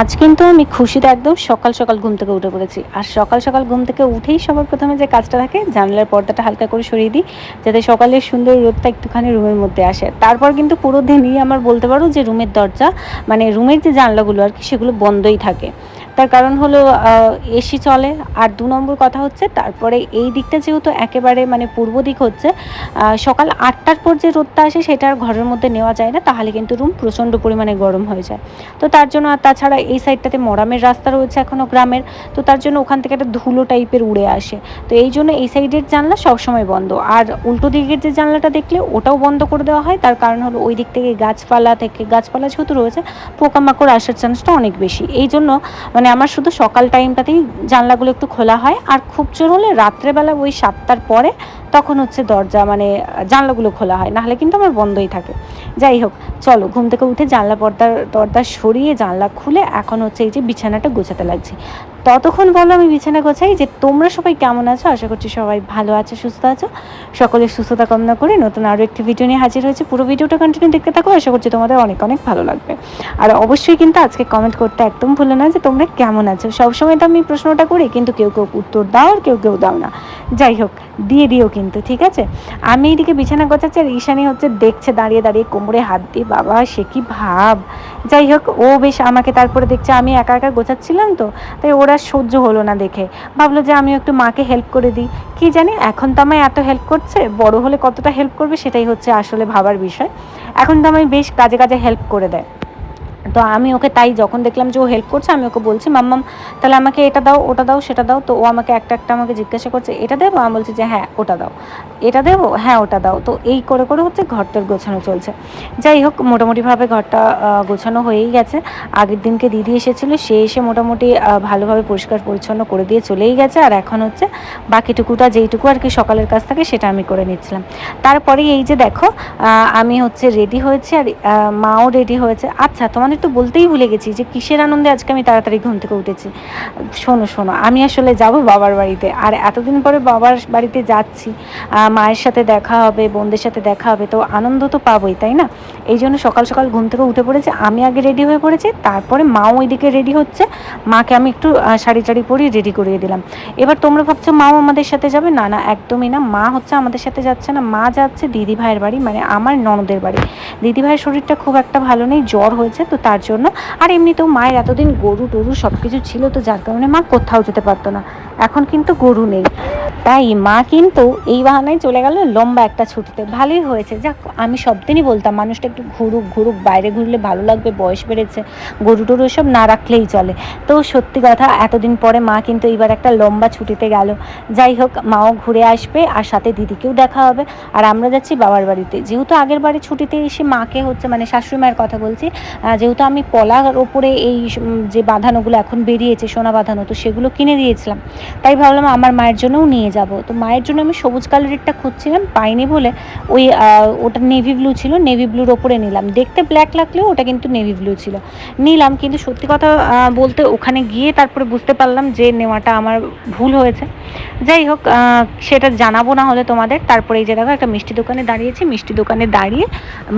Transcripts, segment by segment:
আজ কিন্তু আমি খুশিতে একদম সকাল সকাল ঘুম থেকে উঠে পড়েছি। আর সকাল সকাল ঘুম থেকে উঠেই সবার প্রথমে যে কাজটা থাকে, জানলার পর্দাটা হালকা করে সরিয়ে দিই, যাতে সকালের সুন্দর রোদটা একটুখানি রুমের মধ্যে আসে। তারপর কিন্তু পুরো দিনই আমার বলতে পারো যে রুমের দরজা মানে রুমের যে জানলাগুলো আর কি, সেগুলো বন্ধই থাকে। তার কারণ হলো এসি চলে। আর দু নম্বর কথা হচ্ছে, তারপরে এই দিকটা যেহেতু একেবারে মানে পূর্ব দিক হচ্ছে সকাল আটটার পর যে রোদটা আসে সেটা আর ঘরের মধ্যে নেওয়া যায় না, তাহলে কিন্তু রুম প্রচণ্ড পরিমাণে গরম হয়ে যায়। তো তার জন্য, আর তাছাড়া এই সাইডটাতে মরামের রাস্তা রয়েছে এখনও গ্রামের, তো তার জন্য ওখান থেকে একটা ধুলো টাইপের উড়ে আসে। তো এই জন্য এই সাইডের জানলা সবসময় বন্ধ। আর উল্টো দিকের যে জানলাটা দেখলে, ওটাও বন্ধ করে দেওয়া হয়। তার কারণ হলো, ওই দিক থেকে গাছপালা থেকে, গাছপালা যেহেতু রয়েছে, পোকামাকড় আসার চান্সটা অনেক বেশি। এই জন্য মানে আমার শুধু সকাল টাইমটাতেই জানলাগুলো একটু খোলা হয়। আর খুব জোর হলে রাত্রেবেলা ওই সাতটার পরে তখন হচ্ছে দরজা মানে জানলাগুলো খোলা হয়। নাহলে কিন্তু আমার বন্ধই থাকে। যাই হোক, চলো ঘুম থেকে উঠে জানলা পর্দা দরজা সরিয়ে জানলা খুলে এখন হচ্ছে এই যে বিছানাটা গোছাতে লাগছে। ততক্ষণ বলো আমি বিছানা গোছাই যে তোমরা সবাই কেমন আছো? আশা করছি সবাই ভালো আছো, সুস্থ আছো। সকলের সুস্থতা কামনা করে নতুন আরও একটি ভিডিও নিয়ে হাজির হয়েছে। পুরো ভিডিওটা কন্টিনিউ দেখতে থাকো, আশা করছি তোমাদের অনেক অনেক ভালো লাগবে। আর অবশ্যই কিন্তু আজকে কমেন্ট করতে একদম ভুলো না যে তোমরা কেমন আছো? সবসময় তো আমি প্রশ্নটা করি, কিন্তু কেউ কেউ উত্তর দাও আর কেউ কেউ দাও না। যাই হোক, দিয়ে দিও কিন্তু, ঠিক আছে? আমি এইদিকে বিছানা গোছাচ্ছি আর ঈশানি হচ্ছে দেখছে, দাঁড়িয়ে দাঁড়িয়ে কোমরে হাত দিয়ে, বাবা, সে কি ভাব? যাই হোক, ও বেশ আমাকে তারপরে দেখছে, আমি একা একা গোছাচ্ছিলাম তো, তাই ওরা সহ্য হলো না দেখে। ভাবলো যে আমি একটু মাকে হেল্প করে দিই। কি জানি এখন তো আমায় এত হেল্প করছে, বড় হলে কতটা হেল্প করবে সেটাই হচ্ছে আসলে ভাবার বিষয়। এখন তো আমায় বেশ কাজে কাজে হেল্প করে দেয়। তো আমি ওকে তাই যখন দেখলাম যে ও হেল্প করছে, আমি ওকে বলছি মাম্মাম তাহলে আমাকে এটা দাও, ওটা দাও, সেটা দাও। তো ও আমাকে একটা একটা আমাকে জিজ্ঞাসা করছে, এটা দেবো? আমি বলছি যে হ্যাঁ ওটা দাও। এটা দেবো? হ্যাঁ ওটা দাও। তো এই করে করে হচ্ছে ঘরটার গোছানো চলছে। যাই হোক, মোটামুটিভাবে ঘরটা গোছানো হয়েই গেছে। আগের দিনকে দিদি এসেছিল, সে এসে মোটামুটি ভালোভাবে পরিষ্কার পরিচ্ছন্ন করে দিয়ে চলেই গেছে। আর এখন হচ্ছে বাকিটুকুটা যেইটুকু আর কি সকালের কাছ থেকে, সেটা আমি করে নিচ্ছিলাম। তারপরে এই যে দেখো আমি হচ্ছে রেডি হয়েছি, আর মাও রেডি হয়েছে। আচ্ছা তোমাদের তো বলতেই ভুলে গেছি যে কিসের আনন্দে আজকে আমি তাড়াতাড়ি ঘুম থেকে উঠেছি। শোনো শোনো, আমি আসলে যাব বাবার বাড়িতে। আর এতদিন পরে বাবার বাড়িতে যাচ্ছি মায়ের সাথে দেখা হবে, বোনদের সাথে দেখা হবে, তো আনন্দ তো পাবোই, তাই না? এই জন্য সকাল সকাল ঘুম থেকে উঠে পড়েছে, আমি আগে রেডি হয়ে পড়েছি, তারপরে মাও ওইদিকে রেডি হচ্ছে, মাকে আমি একটু শাড়ি টাড়ি পরিয়ে রেডি করিয়ে দিলাম। এবার তোমরা ভাবছ মাও আমাদের সাথে যাবে? না না, একদমই না। মা হচ্ছে আমাদের সাথে যাচ্ছে না। মা যাচ্ছে দিদি ভাইয়ের বাড়ি মানে আমার ননদের বাড়ি। দিদি ভাইয়ের শরীরটা খুব একটা ভালো নেই, জ্বর হয়েছে, তো তার জন্য। আর এমনিতেও মায়ের এতদিন গরু টরু সব কিছু ছিল তো যার কারণে মা কোথাও যেতে পারতো না। এখন কিন্তু গরু নেই। তাই মা কিন্তু এই বাহানায় চলে গেল লম্বা একটা ছুটিতে। ভালোই হয়েছে। যাক, আমি সব দিনই বলতাম, মানুষটা একটু ঘুরুক ঘুরুক, বাইরে ঘুরলে ভালো লাগবে, বয়স বেড়েছে, গরু টরু সব না রাখলেই চলে। তো সত্যি কথা, এতদিন পরে মা কিন্তু এইবার একটা লম্বা ছুটিতে গেল। যাই হোক, মাও ঘুরে আসবে, আর সাথে দিদিকেও দেখা হবে। আর আমরা যাচ্ছি বাবার বাড়িতে। যেহেতু আগের বাড়ি ছুটিতে এসে মাকে হচ্ছে মানে শাশুড়ি মায়ের কথা বলছি যেহেতু আমি পলার ওপরে এই যে বাঁধানোগুলো এখন বেরিয়েছে, সোনা বাঁধানো, তো সেগুলো কিনে দিয়েছিলাম। তাই ভাবলাম আমার মায়ের জন্যও নিয়ে যাব। তো মায়ের জন্য আমি সবুজ কালারেরটা খুঁজছিলাম, পাইনি বলে ওই ওটা নেভি ব্লু ছিল নেভি ব্লুর ওপরে নিলাম। দেখতে ব্ল্যাক লাগলেও ওটা কিন্তু নেভি ব্লু ছিল। নিলাম, কিন্তু সত্যি কথা বলতে ওখানে গিয়ে তারপরে বুঝতে পারলাম যে নেওয়াটা আমার ভুল হয়েছে। যাই হোক সেটা জানাব না হলে তোমাদের। তারপরে এই যে দেখো, একটা মিষ্টি দোকানে দাঁড়িয়েছি, মিষ্টি দোকানে দাঁড়িয়ে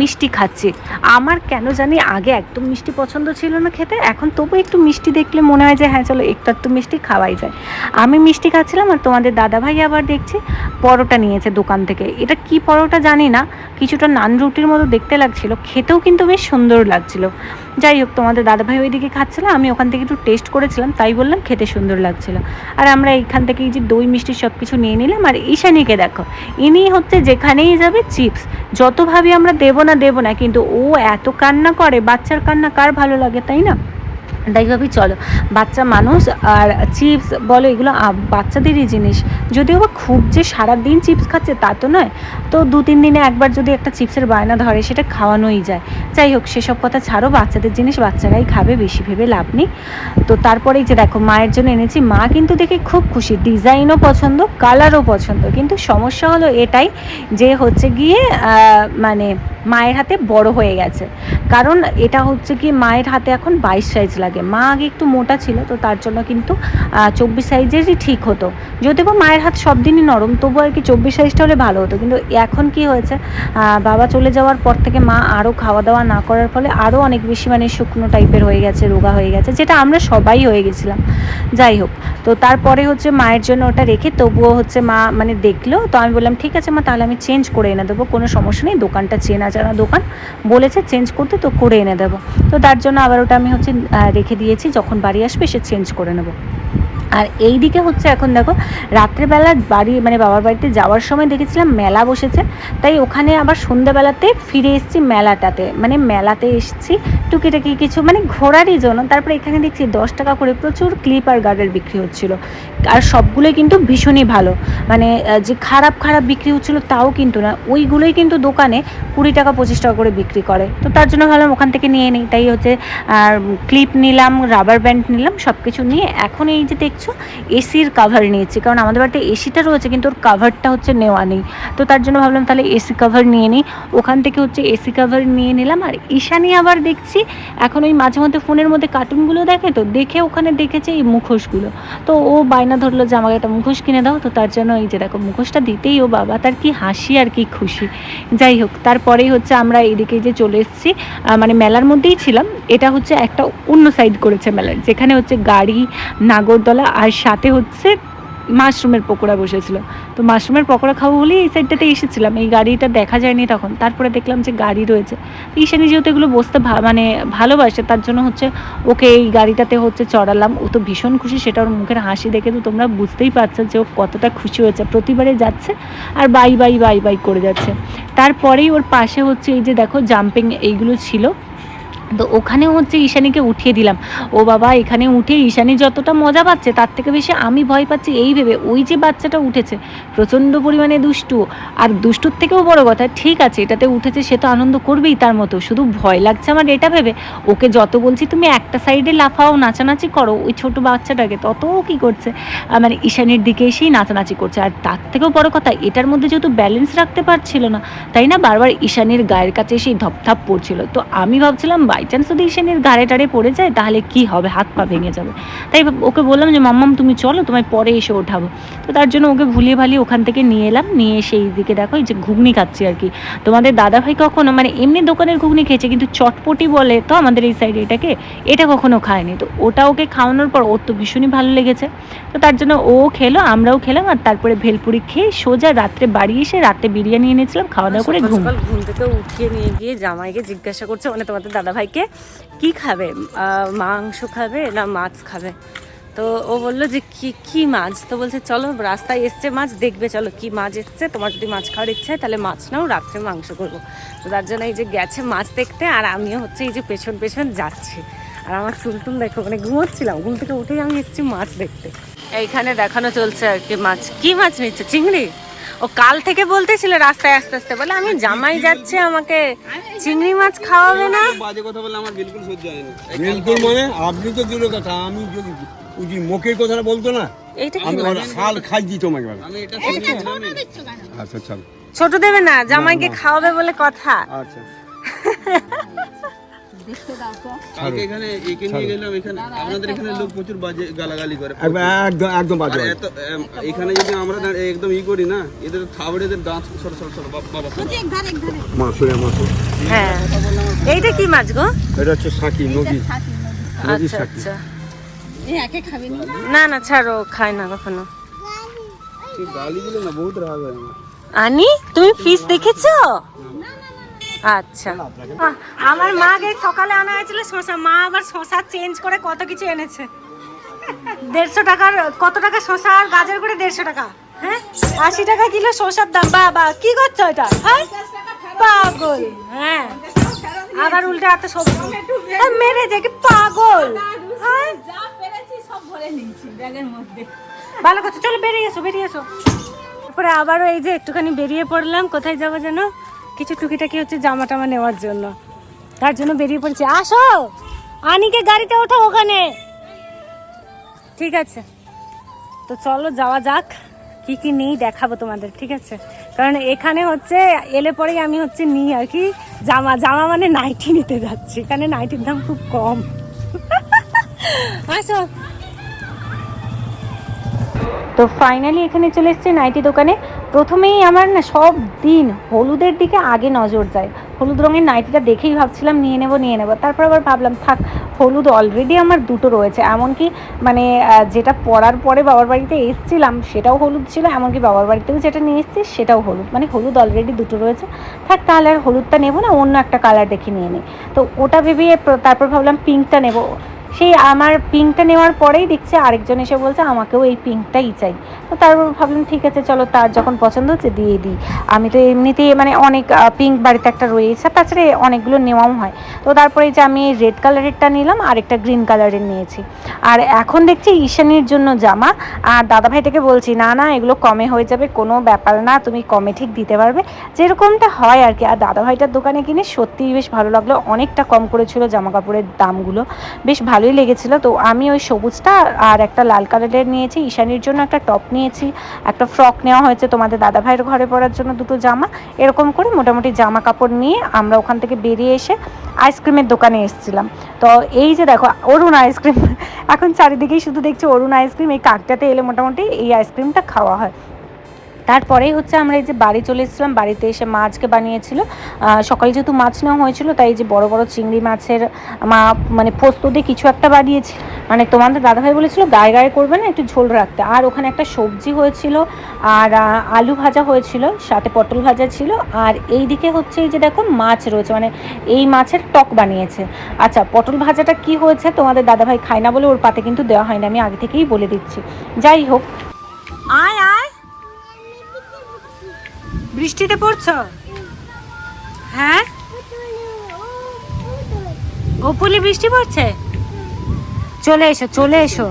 মিষ্টি খাচ্ছি। আমার কেন জানি আগে একদম মিষ্টি পছন্দ ছিল না খেতে, এখন তবু একটু মিষ্টি দেখলে মনে হয় যে হ্যাঁ চলো একটু একটু মিষ্টি খাওয়াই যায়। আমি মিষ্টি খাচ্ছিলাম আর তোমাদের দাদাভাই আবার দেখছি, পরোটা নিয়েছে দোকান থেকে। এটা কি পরোটা জানি না, কিছুটা নান রুটির মতো দেখতে লাগছিল, খেতেও কিন্তু বেশ সুন্দর লাগছিল। যাই হোক, তোমাদের দাদাভাই ওইদিকে খাচ্ছিল, আমি ওখান থেকে একটু টেস্ট করেছিলাম, তাই বললাম খেতে সুন্দর লাগছিল। আর আমরা এইখান থেকে যে দই মিষ্টি সব কিছু নিয়ে নিলাম, আর ঈশানীকে দেখো, ইনি হচ্ছে যেখানেই যাবে চিপস, যত ভাবি আমরা দেবো না দেবো না, কিন্তু ও এত কান্না করে, বাচ্চার কান্না কার ভালো লাগে, তাই না? তাই ভাবি চলো। বাচ্চা মানুষ আর চিপস বলো এগুলো বাচ্চাদেরই জিনিস। যদিও বা খুব যে সারাদিন চিপস খাচ্ছে তা তো নয়। তো দু তিন দিনে একবার যদি একটা চিপসের বায়না ধরে সেটা খাওয়ানোই যায়। যাই হোক, সেসব কথা ছাড়ো, বাচ্চাদের জিনিস বাচ্চারাই খাবে, বেশি ভেবে লাভ নেই। তো তারপরেই যে দেখো, মায়ের জন্য এনেছি। মা কিন্তু দেখে খুব খুশি। ডিজাইনও পছন্দ, কালারও পছন্দ। কিন্তু সমস্যা হলো এটাই যে হচ্ছে গিয়ে মানে মায়ের হাতে বড় হয়ে গেছে। কারণ এটা হচ্ছে কি, মায়ের হাতে এখন বাইশ সাইজ লাগে লাগে। মা আগে একটু মোটা ছিল তো তার জন্য কিন্তু চব্বিশ সাইজেরই ঠিক হতো। যদিও বা মায়ের হাত সব দিনই নরম, তবু আর কি চব্বিশ সাইজটা হলে ভালো হতো। কিন্তু এখন কি হয়েছে বাবা চলে যাওয়ার পর থেকে মা আরও খাওয়া দাওয়া না করার ফলে আরও অনেক বেশি মানে শুকনো টাইপের হয়ে গেছে, রোগা হয়ে গেছে, যেটা আমরা সবাই হয়ে গেছিলাম। যাই হোক, তো তারপরে হচ্ছে মায়ের জন্য ওটা রেখে তবুও হচ্ছে মা মানে দেখল, তো আমি বললাম, ঠিক আছে মা, তাহলে আমি চেঞ্জ করে এনে দেবো, কোনো সমস্যা নেই, দোকানটা চেনা জানা দোকান, বলেছে চেঞ্জ করতে, তো করে এনে দেবো। তো তার জন্য আবার ওটা আমি হচ্ছে রেখে দিয়েছি, যখন বাড়ি আসবে সে চেঞ্জ করে নেব। আর এই দিকে হচ্ছে এখন দেখো, রাত্রেবেলা বাড়ি মানে বাবার বাড়িতে যাওয়ার সময় দেখেছিলাম মেলা বসেছে, তাই ওখানে আবার সন্ধ্যাবেলাতে ফিরে এসেছি মেলাটাতে। মানে মেলাতে এসেছি টুকিটাকি কিছু মানে ঘোরারই জন্য। তারপরে এখানে দেখছি দশ টাকা করে প্রচুর ক্লিপ আর গার্ডের বিক্রি হচ্ছিল। আর সবগুলোই কিন্তু ভীষণই ভালো। মানে যে খারাপ খারাপ বিক্রি হচ্ছিল তাও কিন্তু না। ওইগুলোই কিন্তু দোকানে কুড়ি টাকা, পঁচিশ টাকা করে বিক্রি করে। তো তার জন্য ভাবলাম ওখান থেকে নিয়ে নিই। তাই হচ্ছে, আর ক্লিপ নিলাম, রাবার ব্যান্ড নিলাম সব কিছু নিয়ে। এখন এই যে দেখছ এসির কাভার নিয়েছি। কারণ আমাদের বাড়িতে এসিটা রয়েছে, কিন্তু ওর কাভারটা হচ্ছে নেওয়া নেই। তো তার জন্য ভাবলাম তাহলে এসি কাভার নিয়ে নিই। ওখান থেকে হচ্ছে এসি কাভার নিয়ে নিলাম। আর ঈশানি আবার দেখছি, এখন ওই মাঝে মধ্যে ফোনের মধ্যে কার্টুনগুলো দেখে তো, দেখে ওখানে দেখেছে এই মুখোশগুলো। তো ও বায়না ধরলো যে, আমাকে একটা মুখোশ কিনে দাও। তো তার জন্য এই যে দেখো, মুখোশটা দিতেই ও বাবা, তার কি হাসি আর কি খুশি। যাই হোক, তারপরেই হচ্ছে আমরা এইদিকে যে চলে এসেছি মানে মেলার মধ্যেই ছিলাম। এটা হচ্ছে একটা অন্য সাইড করেছে মেলার, যেখানে হচ্ছে গাড়ি, নাগরদোলা আর সাথে হচ্ছে মাশরুমের পকোড়া বসেছিল। তো মাশরুমের পকোড়া খাব বলেই এই সাইডটাতে এসেছিলাম। এই গাড়িটা দেখা যায়নি তখন। তারপরে দেখলাম যে গাড়ি রয়েছে। ঈশানি যেহেতু এগুলো বসতে মানে ভালোবাসে, তার জন্য হচ্ছে ওকে এই গাড়িটাতে হচ্ছে চড়ালাম। ও তো ভীষণ খুশি, সেটা ওর মুখের হাসি দেখে তো তোমরা বুঝতেই পারছ যে ও কতটা খুশি হয়েছে। প্রতিবারে যাচ্ছে আর বাই বাই বাই বাই করে যাচ্ছে। তারপরেই ওর পাশে হচ্ছে এই যে দেখো জাম্পিং এইগুলো ছিল। তো ওখানে হচ্ছে ঈশানীকে উঠিয়ে দিলাম। ও বাবা, এখানে উঠে ঈশানী যতটা মজা পাচ্ছে, তার থেকে বেশি আমি ভয় পাচ্ছি এই ভেবে। ওই যে বাচ্চাটা উঠেছে, প্রচণ্ড পরিমাণে দুষ্টু। আর দুষ্টুর থেকেও বড় কথা, ঠিক আছে, এটাতে উঠেছে, সে তো আনন্দ করবেই তার মতো। শুধু ভয় লাগছে আমার এটা ভেবে। ওকে যত বলছি, তুমি একটা সাইডে লাফাও, নাচানাচি করো। ওই ছোট বাচ্চাটাকে তত কী করছে? মানে ঈশানীর দিকে এসেই নাচানাচি করছে। আর তার থেকেও বড় কথা, এটার মধ্যে যেহেতু ব্যালেন্স রাখতে পারছিল না, তাই না, বারবার ঈশানীর গায়ের কাছে এসেই ধপধাপ পড়ছিল তো আমি ভাবছিলাম, বাই চান্স যদি ঈশানীর গাড়ে টাড়ে পড়ে যায় তাহলে কি হবে? হাত পা ভেঙে যাবে। তাই ওকে বললাম যে মাম্মাম তুমি চলো তোমায় পরে এসে ওঠাবো। তো তার জন্য ওকে ভুলিয়ে ভালিয়ে ওখান থেকে নিয়ে এলাম। নিয়ে এসে এই দিকে দেখো এই যে ঘুগনি খাচ্ছি আর কি। তোমাদের দাদাভাই কখনো মানে এমনি দোকানের ঘুগনি খেয়েছে কিন্তু চটপটি বলে তো আমাদের এই সাইডে এটাকে এটা কখনো খায়নি। তো ওটা ওকে খাওয়ানোর পর ওর তো ভীষণই ভালো লেগেছে। তো তার জন্য ও খেলো আমরাও খেলাম আর তারপরে ভেলপুরি খেয়ে সোজা রাত্রে বাড়ি এসে রাতে বিরিয়ানি এনেছিলাম খাওয়া দাওয়া করে ঘুম ঘুম থেকে উঠিয়ে নিয়ে গিয়ে জামাইকে জিজ্ঞাসা করছে মানে তোমাদের দাদাভাইকে কি খাবে? মাংস খাবে না মাছ খাবে? তো ও বলল যে, কি কি মাছ? তো বলছে, চলো রাস্তায় এসছে মাছ, দেখবে, চলো কি মাছ এসছে। তোমার যদি মাছ খাওয়ার ইচ্ছা হয়, তাহলে মাছ নাও, রাত্রে মাংস করব। তো তার জন্য এই যে গেছে মাছ দেখতে, আর আমিও হচ্ছে এই যে পেছন পেছন যাচ্ছি। আর আমার চুল টুল দেখো মানে ঘুমোচ্ছিলাম। ঘুম থেকে উঠেই আমি এসেছি মাছ দেখতে। এইখানে দেখানো চলছে আর কি মাছ। কি মাছ নিচ্ছে? চিংড়ি? ও কাল থেকে বলতেছিল রাস্তায় আস্তে আস্তে। বলে আমি জামাই যাচ্ছে আমাকে চিংড়ি মাছ খাওয়াবে না? বাজে কথা বলে আমার বিলকুল সহ্য হয় না। বিলকুল মানে আপনি তো দূরের কথা আমি যদি যে মুখের কথাটা বলতো না আমি? ওর হাল খাইছি তোমাকে আমি এটা আচ্ছা চল। ছোট দেবে না জামাইকে খাওয়াবে বলে কথা। আচ্ছা। কালকে এখানে একে নিয়ে গেলাম এখানে আপনাদের এখানে লোক প্রচুর বাজে গালাগালি করে একদম একদম একদম বাজে এত এখানে যদি আমরা একদম ই করি না এদের থাবড়ে এদের দাঁত সর সর সর বাবা বাবা মাসুর মাসুর হ্যাঁ। এইটা কি মাছ গো? এটা হচ্ছে সাকি নদী। নদীর আচ্ছা সাকি। আচ্ছা। না? না ছাড়ো খায় না কখনো। না আনি তুমি ফিস দেখেছ? আচ্ছা। আমার মা গে সকালে আনা হয়েছিল শশা মা আবার শশা চেঞ্জ করে কত কিছু এনেছে। দেড়শো টাকার, কত টাকা শশা আর গাজর করে দেড়শো টাকা? হ্যাঁ? আশি টাকা কিলো শশার দাম। বাবা, কি করছ এটা? হ্যাঁ? পাগল। হ্যাঁ। আবার উল্টে এত সবজি মেরে যে, কি পাগল। হ্যাঁ? ভালো কথা, চলো বেরিয়ে এসো বেরিয়ে এসো। তারপরে আবারও এই যে একটুখানি বেরিয়ে পড়লাম, কোথায় যাব যেন? কিছু টুকিটাকি হচ্ছে জামা টামা নেওয়ার জন্য। তার জন্য বেরিয়ে পড়েছি। আসো! আনিকে গাড়িতে ওঠো ওখানে। ঠিক আছে। তো চলো যাওয়া যাক। কি কি নেই দেখাবো তোমাদের, ঠিক আছে? কারণ এখানে হচ্ছে, এলে পরেই আমি হচ্ছে নিই আর কি। জামা জামা মানে নাইটি নিতে যাচ্ছি। এখানে নাইটির দাম খুব কম। আসো। তো ফাইনালি এখানে চলে এসেছে নাইটি দোকানে। প্রথমেই আমার না সব দিন হলুদের দিকে আগে নজর যায়। হলুদ রঙের নাইটিটা দেখেই ভাবছিলাম, নিয়ে নেব নিয়ে নেব। তারপর আবার ভাবলাম, থাক, হলুদ অলরেডি আমার দুটো রয়েছে। এমনকি মানে যেটা পরার পরে বাবার বাড়িতে এসেছিলাম, সেটাও হলুদ ছিল। এমনকি বাবার বাড়িতেও যেটা নিয়ে এসেছি, সেটাও হলুদ। মানে হলুদ অলরেডি দুটো রয়েছে। থাক, তাহলে আর হলুদটা নেব না, অন্য একটা কালার দেখে নিয়ে নিই। তো ওটা ভেবে তারপর ভাবলাম পিঙ্কটা নেব। সেই আমার পিঙ্কটা নেওয়ার পরেই দেখছি আরেকজন এসে বলছে, আমাকেও এই পিঙ্কটাই চাই। তো তারপর ভাবলাম, ঠিক আছে, চলো তার যখন পছন্দ হচ্ছে দিয়ে দিই। আমি তো এমনিতেই মানে অনেক পিঙ্ক বাড়িতে একটা রয়েছে, তাছাড়া অনেকগুলো নেওয়াও হয়। তো তারপরে যে আমি রেড কালারেরটা নিলাম আর একটা গ্রিন কালারের নিয়েছি। আর এখন দেখছি ঈশানির জন্য জামা। আর দাদাভাইটাকে বলছি, না না, এগুলো কমে হয়ে যাবে, কোনো ব্যাপার না, তুমি কমে ঠিক দিতে পারবে। যেরকমটা হয় আর কি। আর দাদাভাইটার দোকানে কিনে সত্যিই বেশ ভালো লাগল, অনেকটা কম করেছিল জামা কাপড়ের দামগুলো। বেশ ভালোই লেগেছিল। তো আমি ওই সবুজটা আর একটা লাল কালারের নিয়েছি। ঈশানির জন্য একটা টপ নিয়েছি, একটা ফ্রক নেওয়া হয়েছে তোমাদের দাদা ভাইয়ের ঘরে পরার জন্য দুটো জামা। এরকম করে মোটামুটি জামা কাপড় নিয়ে আমরা ওখান থেকে বেরিয়ে এসে আইসক্রিমের দোকানে এসেছিলাম। তো এই যে দেখো, অরুণ আইসক্রিম এখন চারিদিকেই শুধু দেখছি অরুণ আইসক্রিম এই কাকটাতে এলে মোটামুটি এই আইসক্রিমটা খাওয়া হয়। তারপরেই হচ্ছে আমরা এই যে বাড়ি চলে এসেছিলাম, বাড়িতে এসে মা আজকে বানিয়েছিল সকালে যেহেতু মাছ নেওয়া হয়েছিল, তাই যে বড় বড় চিংড়ি মাছের মা মানে পোস্ত দিয়ে কিছু একটা বানিয়েছে। মানে তোমাদের দাদাভাই বলেছিল, গায়ে গায়ে করবে না, একটু ঝোল রাখতে। আর ওখানে একটা সবজি হয়েছিল, আর আলু ভাজা হয়েছিল, সাথে পটল ভাজা ছিল। আর এই দিকে হচ্ছে এই যে দেখো মাছ রয়েছে মানে এই মাছের টক বানিয়েছে। আচ্ছা পটল ভাজাটা কি হয়েছে তোমাদের দাদাভাই খায় না বলে ওর পাতে কিন্তু দেওয়া হয়নি, আমি আগে থেকেই বলে দিচ্ছি। যাই হোক। আয় বৃষ্টিতে পড়ছ? হ্যাঁ? ওপলে বৃষ্টি পড়ছে? চলে এসো চলে এসো।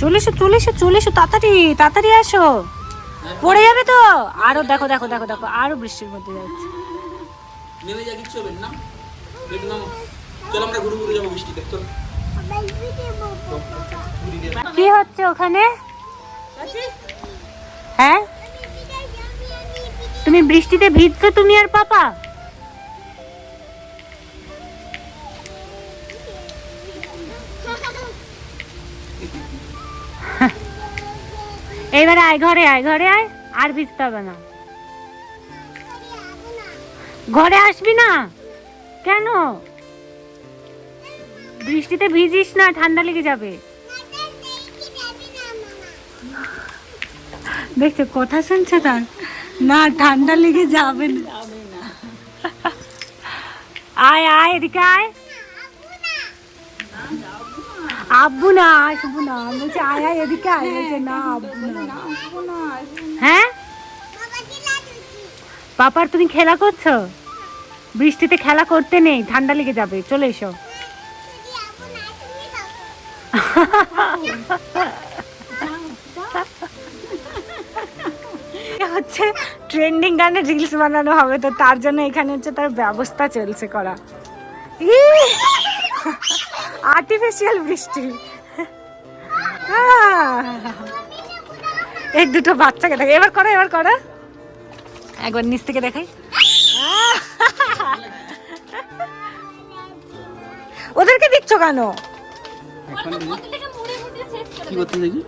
চলে এসো চলে এসো চলে এসো তাড়াতাড়ি তাড়াতাড়ি আসো। পড়ে যাবে তো? আরও দেখো দেখো দেখো দেখো আরও বৃষ্টির মধ্যে যাচ্ছে। নেমে যা কিচ্ছু হবে না। চল আমরা ঘুরে ঘুরে যাব বৃষ্টিতে। চল। কি হচ্ছে ওখানে? হ্যাঁ? তুমি বৃষ্টিতে ভিজছো তুমি আর পাপা? এইবার আয় ঘরে আয় ঘরে আয় আর ভিজতে হবে না। ঘরে আসবি না? কেন? বৃষ্টিতে ভিজিস না ঠান্ডা লেগে যাবে। দেখছ কথা শুনছে তার। না ঠান্ডা লেগে যাবে না। আয় আয় এদিকে আয়। আব্বু না আসব না। বলছি আয় আয় এদিকে আয়। বলছে না আব্বু না। হ্যাঁ? পাপার তুমি খেলা করছ? বৃষ্টিতে খেলা করতে নেই ঠান্ডা লেগে যাবে। চলে এসো। হচ্ছে ট্রেন্ডিং গানে রিলস বানানো হবে, তো তার জন্য এখানে হচ্ছে তার ব্যবস্থা চলছে করা। আর্টিফিশিয়াল বৃষ্টি! এই দুটো বাচ্চাকে দেখে, এবার করো এবার করো। একবার নিচ থেকে দেখাই। ওদেরকে দিচ্ছ কেন? কি করতে দেখি।